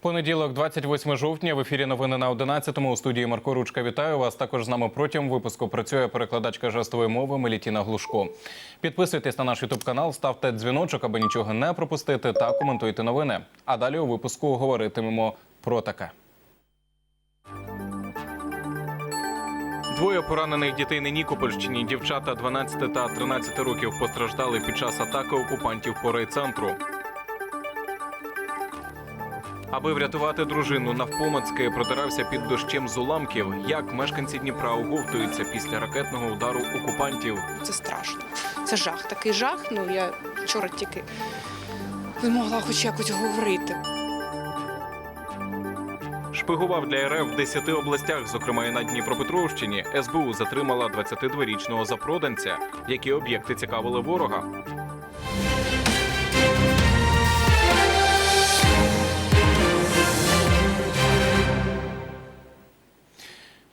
Понеділок, 28 жовтня, в ефірі новини на 11-му. У студії Марко Ручка вітаю вас. Також з нами протягом випуску працює перекладачка жестової мови Мелітіна Глушко. Підписуйтесь на наш ютуб канал, ставте дзвіночок, аби нічого не пропустити, та коментуйте новини. А далі у випуску говоритимемо про таке. Двоє поранених дітей на Нікопольщині. Дівчата 12 та 13 років постраждали під час атаки окупантів по райцентру. Аби врятувати дружину, навпомацьки продирався під дощем з уламків. Як мешканці Дніпра оговтуються після ракетного удару окупантів. Це страшно. Це жах. Такий жах. Ну я вчора тільки змогла хоч якось говорити. Шпигував для РФ в 10 областях, зокрема і на Дніпропетровщині. СБУ затримала 22-річного запроданця. Які об'єкти цікавили ворога?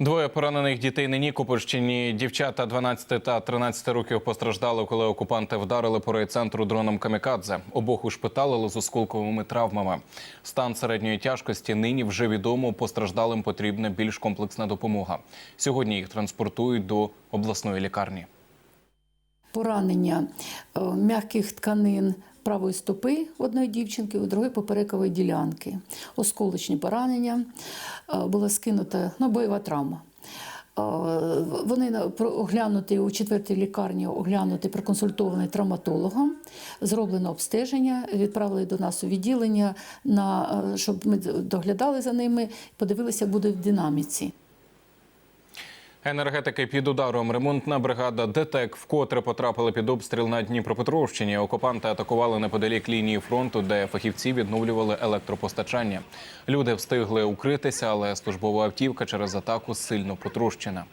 Двоє поранених дітей на Нікопольщині. Дівчата 12 та 13 років постраждали, коли окупанти вдарили по райцентру дроном Камікадзе. Обох ушпиталили з осколковими травмами. Стан середньої тяжкості нині вже відомо. Постраждалим потрібна більш комплексна допомога. Сьогодні їх транспортують до обласної лікарні. поранення е, м'яких тканин правої стопи одної дівчинки, у другої поперекової ділянки, осколочні поранення, е, була скинута ну, бойова травма. Е, Вони оглянуті у четвертій лікарні, оглянуті, проконсультовані травматологом, зроблено обстеження, відправили до нас у відділення, на, е, щоб ми доглядали за ними, подивилися, буде в динаміці. Енергетики під ударом. Ремонтна бригада ДТЕК вкотре потрапили під обстріл на Дніпропетровщині. Окупанти атакували неподалік лінії фронту, де фахівці відновлювали електропостачання. Люди встигли укритися, але службова автівка через атаку сильно потрощена.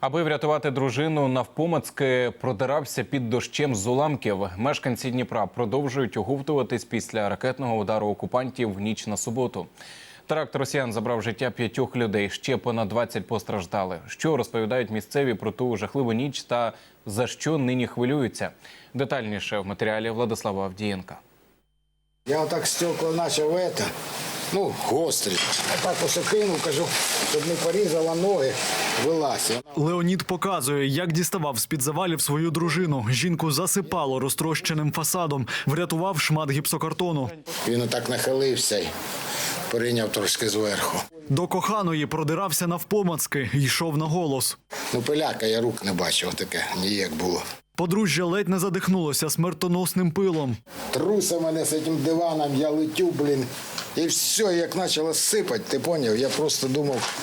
Аби врятувати дружину, навпомацьки продирався під дощем з уламків. Мешканці Дніпра продовжують оговтуватись після ракетного удару окупантів в ніч на суботу. Теракт росіян забрав життя п'ятьох людей. Ще понад 20 постраждали. Що розповідають місцеві про ту жахливу ніч та за що нині хвилюються? Детальніше в матеріалі Владислава Авдієнка. Я отак стекла начав это, ну, гострі. А так ось кинув, кажу, щоб не порізала ноги, вилазь. Леонід показує, як діставав з-під завалів свою дружину. Жінку засипало розтрощеним фасадом, врятував шмат гіпсокартону. Він отак нахилився прийняв трошки зверху. До коханої продирався навпомацки, йшов на голос. Ну, пиляка, я рук не бачив, таке ніяк було. Подружжя ледь не задихнулося смертоносним пилом. Труса мене з цим диваном, я летю, блін. І все, як почало сипати, ти поняв? Я просто думав,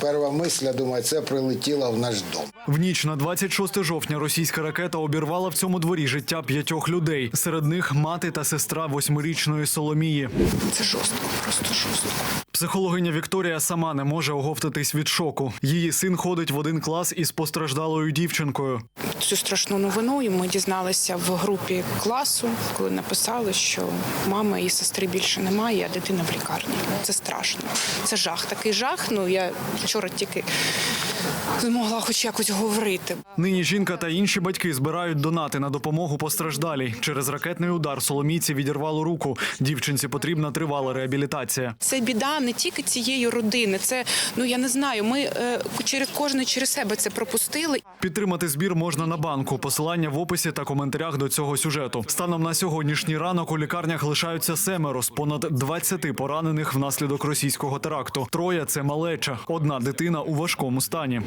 перша мисля, думаю, це прилетіло в наш дом. В ніч на 26 жовтня російська ракета обірвала в цьому дворі життя п'ятьох людей. Серед них мати та сестра восьмирічної Соломії. Це жорстко, просто жорстко. Психологиня Вікторія сама не може оговтатись від шоку. Її син ходить в один клас із постраждалою дівчинкою. Цю страшну новину і ми дізналися в групі класу, коли написали, що мами і сестри більше немає, а дитина в лікарні. Це страшно. Це жах. Такий жах. Ну я вчора тільки змогла хоч якось говорити. Нині жінка та інші батьки збирають донати на допомогу постраждалій. Через ракетний удар Соломійці відірвало руку. Дівчинці потрібна тривала реабілітація. Це біда не тільки цієї родини. Це ну я не знаю. Ми е, через кожне через себе це пропустили. Підтримати збір можна на банку. Посилання в описі та коментарях до цього сюжету. Станом на сьогоднішній ранок у лікарнях лишаються семеро з понад 20 поранених внаслідок російського теракту. Троє це малеча. Одна дитина у важкому стані.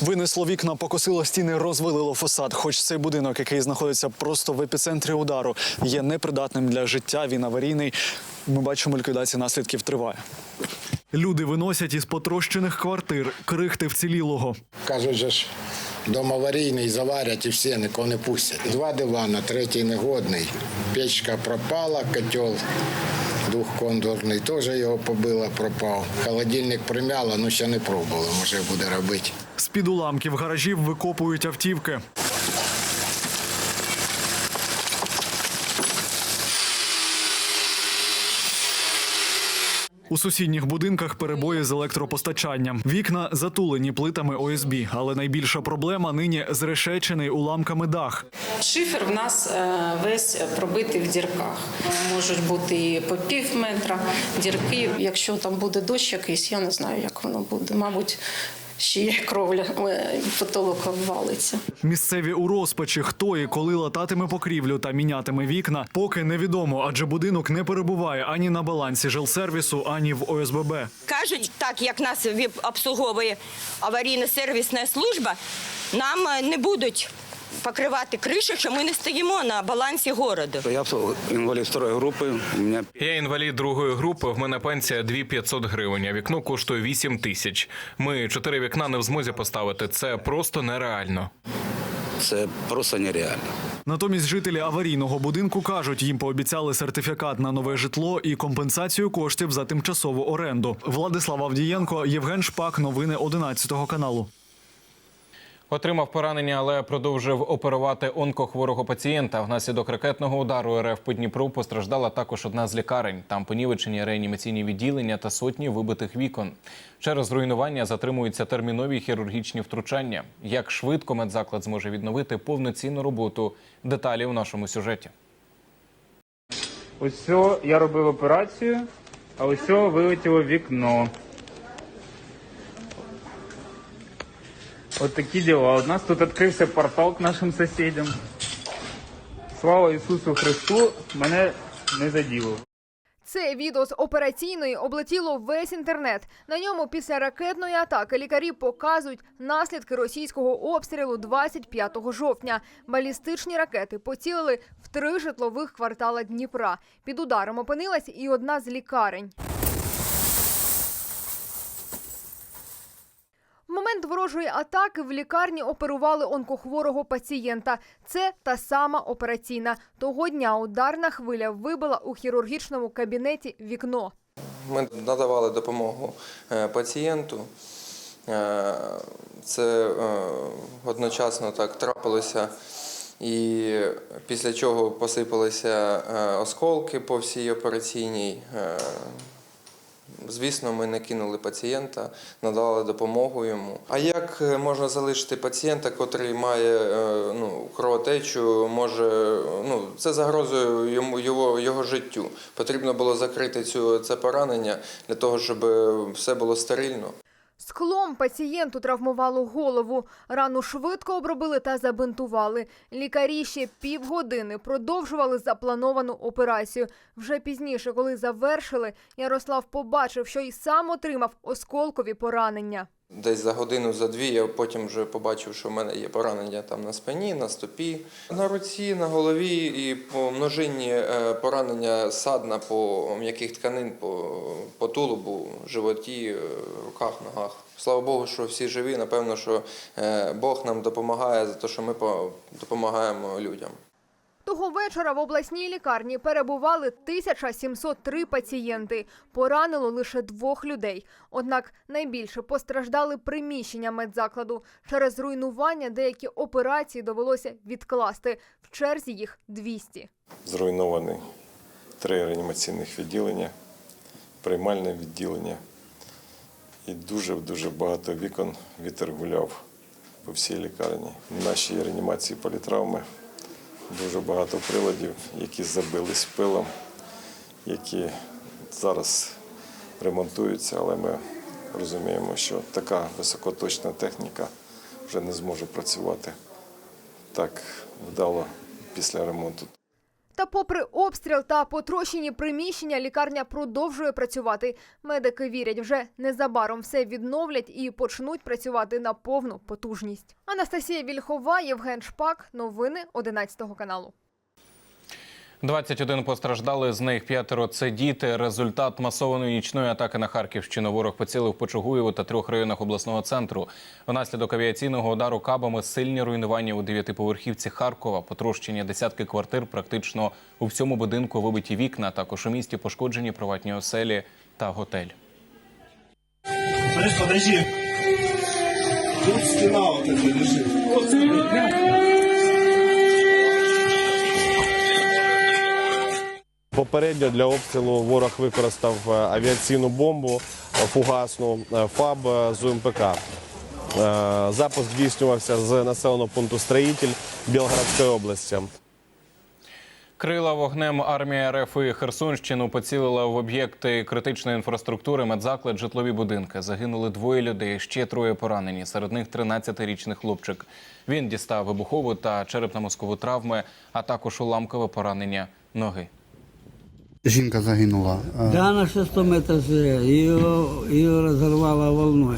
Винесло вікна, покосило стіни, розвалило фасад. Хоч цей будинок, який знаходиться просто в епіцентрі удару, є непридатним для життя. Він аварійний. Ми бачимо, ліквідація наслідків триває. Люди виносять із потрощених квартир крихти вцілілого. Кажуть, же ж, дом аварійний, заварять і все, нікого не пустять. Два дивана, третій негодний. Печка пропала, котел двохкондорний теж його побило, пропав. Холодильник примяло, ну ще не пробували, може буде робити. З-під уламків гаражів викопують автівки. У сусідніх будинках перебої з електропостачанням. Вікна затулені плитами ОСБ, але найбільша проблема нині зрешечений уламками дах. Шифер в нас е, весь пробитий в дірках. Можуть бути і по пів метра дірки. Якщо там буде дощ якийсь, я не знаю, як воно буде. Мабуть, ще є кровля, е, потолок обвалиться. Місцеві у розпачі, хто і коли лататиме покрівлю та мінятиме вікна, поки невідомо, адже будинок не перебуває ані на балансі жилсервісу, ані в ОСББ. Кажуть, так як нас обслуговує аварійно-сервісна служба, нам е, не будуть покривати кришу, що ми не стоїмо на балансі городу. Я инвалид второй группы. У меня Я інвалід другої групи. В мене пенсія 2500 гривень. А вікно коштує 8 тисяч. Ми чотири вікна не в змозі поставити. Це просто нереально. це просто нереально. Натомість жителі аварійного будинку кажуть, їм пообіцяли сертифікат на нове житло і компенсацію коштів за тимчасову оренду. Владислав Авдієнко, Євген Шпак. Новини 11 каналу. Отримав поранення, але продовжив оперувати онкохворого пацієнта. Внаслідок ракетного удару РФ по Дніпру постраждала також одна з лікарень. Там понівечені реанімаційні відділення та сотні вибитих вікон. Через руйнування затримуються термінові хірургічні втручання. Як швидко медзаклад зможе відновити повноцінну роботу? Деталі у нашому сюжеті. Ось я робив операцію, а ось вилетіло вікно. От такі діла. У нас тут відкрився портал к нашим сусідям. Слава Ісусу Христу, мене не заділо. Це відео з операційної облетіло весь інтернет. На ньому після ракетної атаки лікарі показують наслідки російського обстрілу 25 жовтня. Балістичні ракети поцілили в три житлових квартала Дніпра. Під ударом опинилась і одна з лікарень. Момент ворожої атаки в лікарні оперували онкохворого пацієнта. Це та сама операційна. Того дня ударна хвиля вибила у хірургічному кабінеті вікно. Ми надавали допомогу е, пацієнту. Е, Це е, одночасно так трапилося. І після чого посипалися осколки по всій операційній. Е, Звісно, ми не кинули пацієнта, надали допомогу йому. А як е, можна залишити пацієнта, котрий має е, ну, кровотечу, може ну це загрозує йому його, його життю. Потрібно було закрити цю це поранення для того, щоб все було стерильно. Склом пацієнту травмувало голову. Рану швидко обробили та забинтували. Лікарі ще півгодини продовжували заплановану операцію. Вже пізніше, коли завершили, Ярослав побачив, що й сам отримав осколкові поранення. Десь за годину, за дві я потім вже побачив, що в мене є поранення там на спині, на стопі, на руці, на голові і по множинні е, поранення садна по м'яких тканин, по, по тулубу, животі, е, руках, ногах. Слава Богу, що всі живі. Напевно, що е, Бог нам допомагає за те, що ми допомагаємо людям. Того вечора в обласній лікарні перебували 1703 пацієнти. Поранило лише двох людей. Однак найбільше постраждали приміщення медзакладу. Через руйнування деякі операції довелося відкласти. В черзі їх 200. Зруйновані три реанімаційних відділення, приймальне відділення. І дуже-дуже багато вікон вітер гуляв по всій лікарні. В нашій реанімації політравми дуже багато приладів, які забились пилом, які зараз ремонтуються, але ми розуміємо, що така високоточна техніка вже не зможе працювати так вдало після ремонту. Та попри обстріл та потрощені приміщення, лікарня продовжує працювати. Медики вірять, вже незабаром все відновлять і почнуть працювати на повну потужність. Анастасія Вільхова, Євген Шпак. Новини 11 каналу. 21 постраждали, з них п'ятеро це діти. Результат масованої нічної атаки на Харківщину. Ворог поцілив по Чугуєву та трьох районах обласного центру. Внаслідок авіаційного удару кабами сильні руйнування у дев'ятиповерхівці Харкова, потрощення десятки квартир, практично у всьому будинку вибиті вікна. Також у місті пошкоджені приватні оселі та готель. Подожди. Тут стена вот Попередньо для обстрілу ворог використав е, авіаційну бомбу е, фугасну е, ФАБ з УМПК. Запуск здійснювався з населеного пункту Строїтель Білгородської області. Крила вогнем армія РФ і Херсонщину поцілила в об'єкти критичної інфраструктури, медзаклад, житлові будинки. Загинули двоє людей, ще троє поранені. Серед них 13-річний хлопчик. Він дістав вибухову та черепно-мозкову травми, а також уламкове поранення ноги. Жінка загинула. Да, на шестом этаже. Її, її разорвало волной.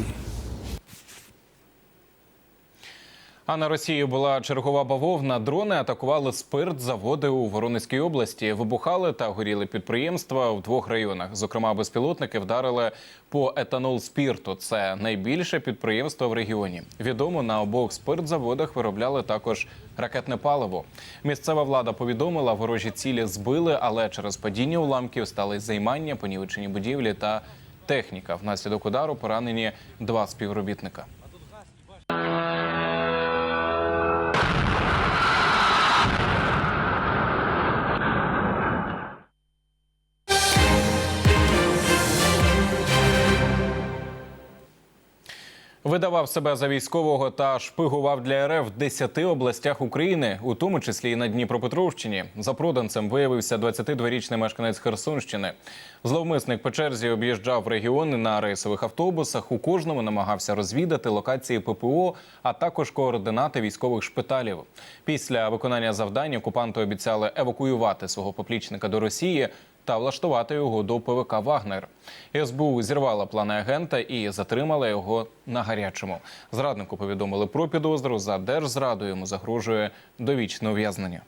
А на Росії була чергова бавовна. Дрони атакували спиртзаводи у Воронезькій області. Вибухали та горіли підприємства в двох районах. Зокрема, безпілотники вдарили по етанол спірту. Це найбільше підприємство в регіоні. Відомо на обох спиртзаводах виробляли також ракетне паливо. Місцева влада повідомила, ворожі цілі збили, але через падіння уламків стали займання, понівечені будівлі та техніка. Внаслідок удару поранені два співробітника. Видавав себе за військового та шпигував для РФ в 10 областях України, у тому числі і на Дніпропетровщині. За проданцем виявився 22-річний мешканець Херсонщини. Зловмисник по черзі об'їжджав регіони на рейсових автобусах. У кожному намагався розвідати локації ППО, а також координати військових шпиталів. Після виконання завдань окупанти обіцяли евакуювати свого поплічника до Росії та влаштувати його до ПВК Вагнер. СБУ зірвала плани агента і затримала його на гарячому. Зраднику повідомили про підозру за держзраду. Йому загрожує довічне ув'язнення.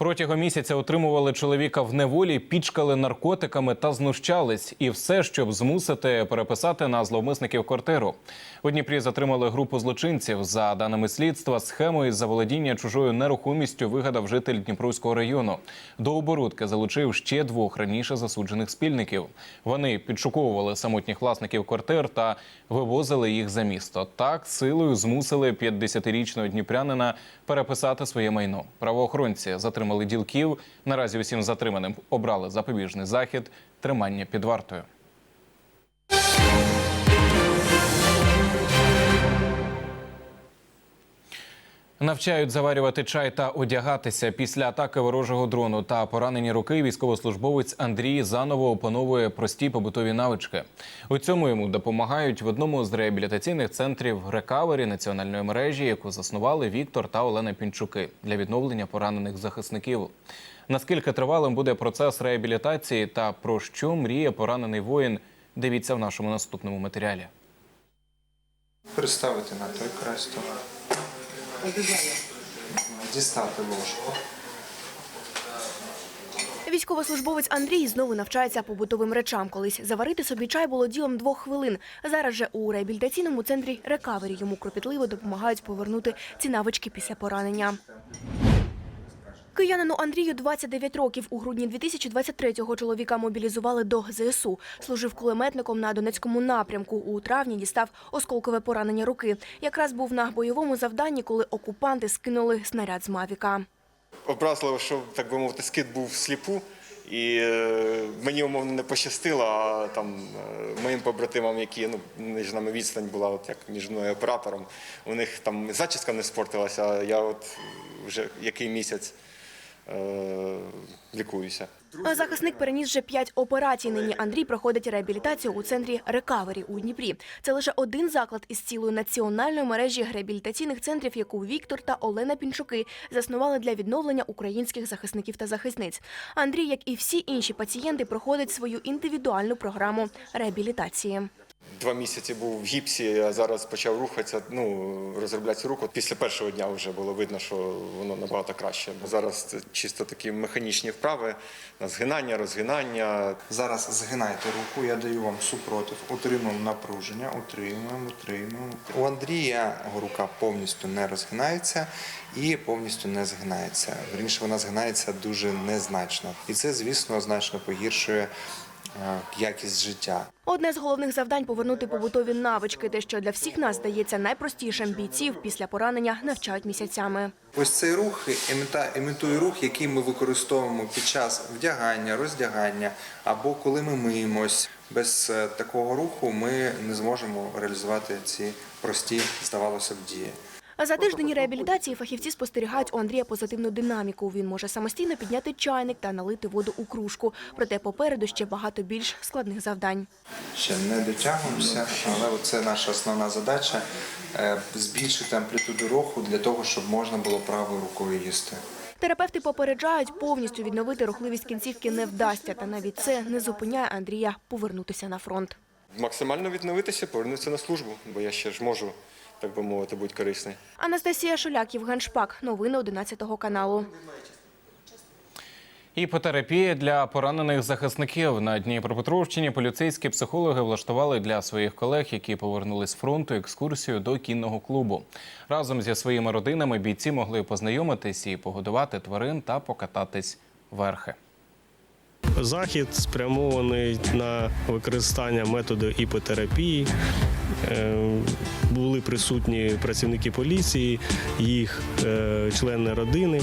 Протягом місяця утримували чоловіка в неволі, пічкали наркотиками та знущались. І все, щоб змусити переписати на зловмисників квартиру. У Дніпрі затримали групу злочинців. За даними слідства, схему із заволодіння чужою нерухомістю вигадав житель Дніпровського району. До оборудки залучив ще двох раніше засуджених спільників. Вони підшуковували самотніх власників квартир та вивозили їх за місто. Так силою змусили 50-річного дніпрянина переписати своє майно. Правоохоронці затримали ділків. Наразі усім затриманим обрали запобіжний захід тримання під вартою. Навчають заварювати чай та одягатися після атаки ворожого дрону та поранені руки. Військовослужбовець Андрій заново опановує прості побутові навички. У цьому йому допомагають в одному з реабілітаційних центрів рекавері національної мережі, яку заснували Віктор та Олена Пінчуки для відновлення поранених захисників. Наскільки тривалим буде процес реабілітації та про що мріє поранений воїн? Дивіться в нашому наступному матеріалі. Приставити на той край стола. Дістати ложку. Військовослужбовець Андрій знову навчається побутовим речам. Колись заварити собі чай було ділом двох хвилин. Зараз же у реабілітаційному центрі рекавері йому кропітливо допомагають повернути ці навички після поранення. Киянину Андрію 29 років. У грудні 2023-го чоловіка мобілізували до ЗСУ. Служив кулеметником на Донецькому напрямку. У травні дістав осколкове поранення руки. Якраз був на бойовому завданні, коли окупанти скинули снаряд з Мавіка. Образливо, що так би мовити, скид був всліпу. І е, мені умовно не пощастило, а там е, моїм побратимам, які ну між нами відстань була, от як між мною оператором, у них там зачіска не спортилася, а я от вже який місяць лікуюся. Захисник переніс вже п'ять операцій. Нині Андрій проходить реабілітацію у центрі Рекавері у Дніпрі. Це лише один заклад із цілої національної мережі реабілітаційних центрів, яку Віктор та Олена Пінчуки заснували для відновлення українських захисників та захисниць. Андрій, як і всі інші пацієнти, проходить свою індивідуальну програму реабілітації. Два місяці був в гіпсі, а зараз почав рухатися, ну, розробляти руку. Після першого дня вже було видно, що воно набагато краще. Зараз це чисто такі механічні вправи, на згинання, розгинання. Зараз згинайте руку, я даю вам супротив, утримуємо напруження, утримуємо, утримуємо. У Андрія рука повністю не розгинається і повністю не згинається. Вірніше, вона згинається дуже незначно. І це, звісно, значно погіршує якість життя. Одне з головних завдань повернути побутові навички, те, що для всіх нас здається найпростішим бійців після поранення навчають місяцями. Ось цей рух іміта- імітує рух, який ми використовуємо під час вдягання, роздягання або коли ми миємось. Без е, такого руху ми не зможемо реалізувати ці прості, здавалося б, дії. А за тиждень реабілітації фахівці спостерігають у Андрія позитивну динаміку. Він може самостійно підняти чайник та налити воду у кружку. Проте попереду ще багато більш складних завдань. Ще не дотягуємося, але це наша основна задача е, збільшити амплітуду руху для того, щоб можна було правою рукою їсти. Терапевти попереджають, повністю відновити рухливість кінцівки не вдасться. Та навіть це не зупиняє Андрія повернутися на фронт. Максимально відновитися, повернутися на службу, бо я ще ж можу, так би мовити, бути корисний. Анастасія Шуляк, Євген Шпак. Новини 11 каналу. Іпотерапія для поранених захисників на Дніпропетровщині поліцейські психологи влаштували для своїх колег, які повернулись з фронту, екскурсію до кінного клубу. Разом зі своїми родинами бійці могли познайомитись і погодувати тварин та покататись верхи. Захід спрямований на використання методу іпотерапії. Е, Були присутні працівники поліції, їх е, члени родини.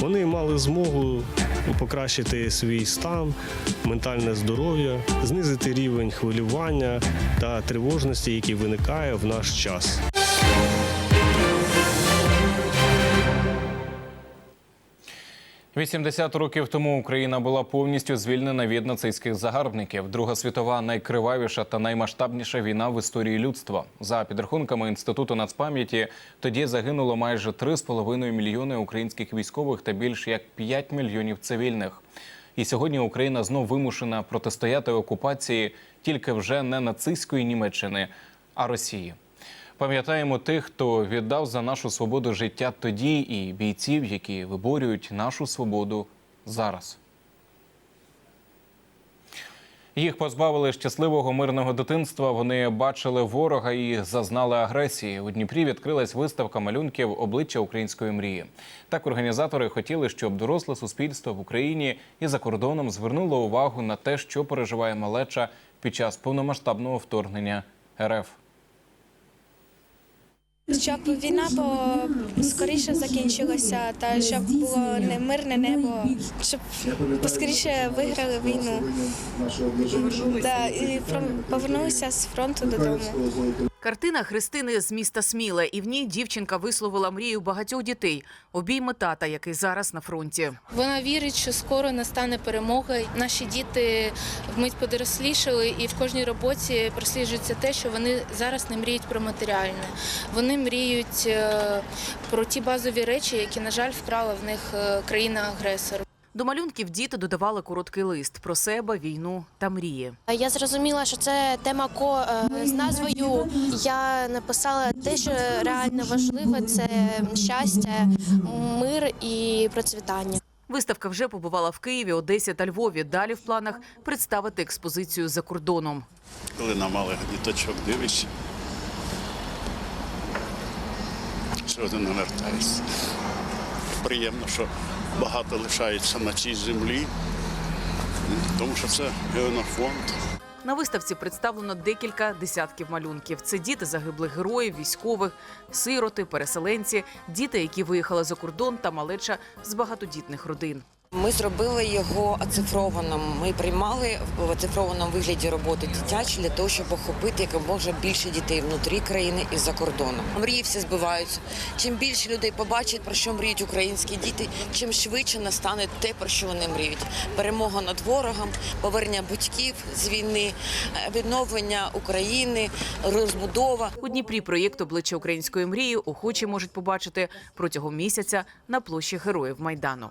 Вони мали змогу покращити свій стан, ментальне здоров'я, знизити рівень хвилювання та тривожності, який виникає в наш час. – 80 років тому Україна була повністю звільнена від нацистських загарбників. Друга світова найкривавіша та наймасштабніша війна в історії людства. За підрахунками інституту нацпам'яті, тоді загинуло майже 3,5 мільйони українських військових та більш як 5 мільйонів цивільних. І сьогодні Україна знов вимушена протистояти окупації тільки вже не нацистської Німеччини, а Росії. Пам'ятаємо тих, хто віддав за нашу свободу життя тоді, і бійців, які виборюють нашу свободу зараз. Їх позбавили щасливого мирного дитинства. Вони бачили ворога і зазнали агресії. У Дніпрі відкрилась виставка малюнків обличчя української мрії. Так організатори хотіли, щоб доросле суспільство в Україні і за кордоном звернуло увагу на те, що переживає малеча під час повномасштабного вторгнення РФ. Щоб війна по- скоріше закінчилася, та щоб було не мирне небо, щоб поскоріше виграли війну. Да, і повернулися з фронту додому. Картина Христини з міста Сміле, і в ній дівчинка висловила мрію багатьох дітей обійми тата, який зараз на фронті. Вона вірить, що скоро настане перемога. Наші діти вмить подорослішали, і в кожній роботі просліджується те, що вони зараз не мріють про матеріальне. Вони мріють е, про ті базові речі, які, на жаль, вкрала в них е, країна-агресор. До малюнків діти додавали короткий лист про себе, війну та мрії. Я зрозуміла, що це тема ко е, з назвою. Я написала те, що реально важливе це щастя, мир і процвітання. Виставка вже побувала в Києві, Одесі та Львові. Далі в планах представити експозицію за кордоном. коли на малих діточок дивишся, що вони навертаються. Приємно, що багато лишається на цій землі, тому що це геонофонд. На виставці представлено декілька десятків малюнків. Це діти загиблих героїв, військових, сироти, переселенці, діти, які виїхали за кордон та малеча з багатодітних родин. Ми зробили його оцифрованим. Ми приймали в оцифрованому вигляді роботи дитячі для того, щоб охопити якомога більше дітей внутрі країни і за кордоном. Мрії всі збиваються. Чим більше людей побачить, про що мріють українські діти, чим швидше настане те, про що вони мріють. Перемога над ворогом, повернення батьків з війни, відновлення України, розбудова. У Дніпрі проєкт обличчя української мрії охочі можуть побачити протягом місяця на площі Героїв Майдану.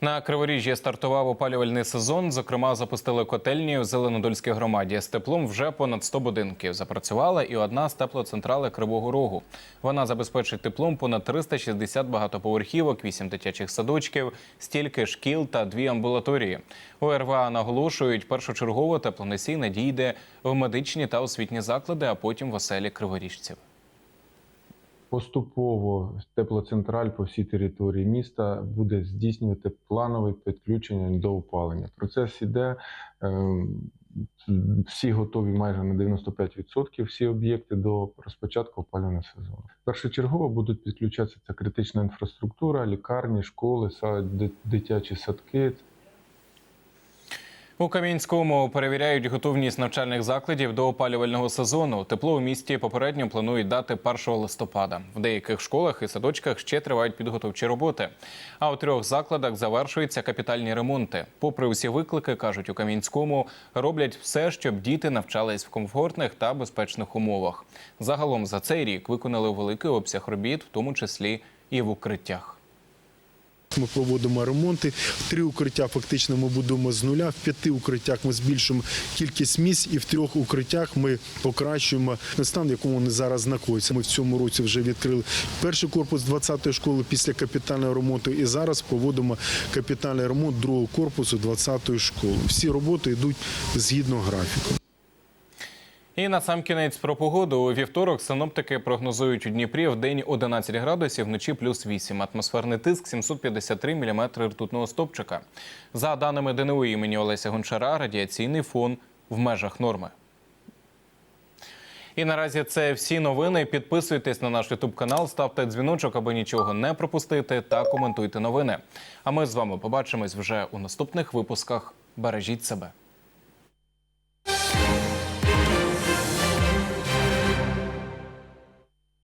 На Криворіжжі стартував опалювальний сезон. Зокрема, запустили котельні в Зеленодольській громаді. З теплом вже понад 100 будинків. Запрацювала і одна з теплоцентрали Кривого Рогу. Вона забезпечить теплом понад 360 багатоповерхівок, 8 дитячих садочків, стільки шкіл та дві амбулаторії. У РВА наголошують, першочергово теплоносій надійде в медичні та освітні заклади, а потім в оселі криворіжців. Поступово теплоцентраль по всій території міста буде здійснювати планове підключення до опалення. Процес іде. ем, Всі готові майже на 95% всі об'єкти до розпочатку опалювального сезону. Першочергово будуть підключатися ця критична інфраструктура, лікарні, школи, дитячі садки. У Кам'янському перевіряють готовність навчальних закладів до опалювального сезону. Тепло у місті попередньо планують дати 1 листопада. В деяких школах і садочках ще тривають підготовчі роботи. А у трьох закладах завершуються капітальні ремонти. Попри усі виклики, кажуть у Кам'янському, роблять все, щоб діти навчались в комфортних та безпечних умовах. Загалом за цей рік виконали великий обсяг робіт, в тому числі і в укриттях. Ми проводимо ремонти. В Три укриття фактично ми будуємо з нуля. В п'яти укриттях ми збільшуємо кількість місць, і в трьох укриттях ми покращуємо стан, в якому вони зараз знаходяться. Ми в цьому році вже відкрили перший корпус 20-ї школи після капітального ремонту. І зараз проводимо капітальний ремонт другого корпусу 20-ї школи. Всі роботи йдуть згідно графіку. І на сам кінець про погоду. У вівторок синоптики прогнозують у Дніпрі в день 11 градусів, вночі плюс 8. Атмосферний тиск 753 мм ртутного стопчика. За даними ДНУ імені Олеся Гончара, радіаційний фон в межах норми. І наразі це всі новини. Підписуйтесь на наш Ютуб канал, ставте дзвіночок, аби нічого не пропустити, та коментуйте новини. А ми з вами побачимось вже у наступних випусках. Бережіть себе.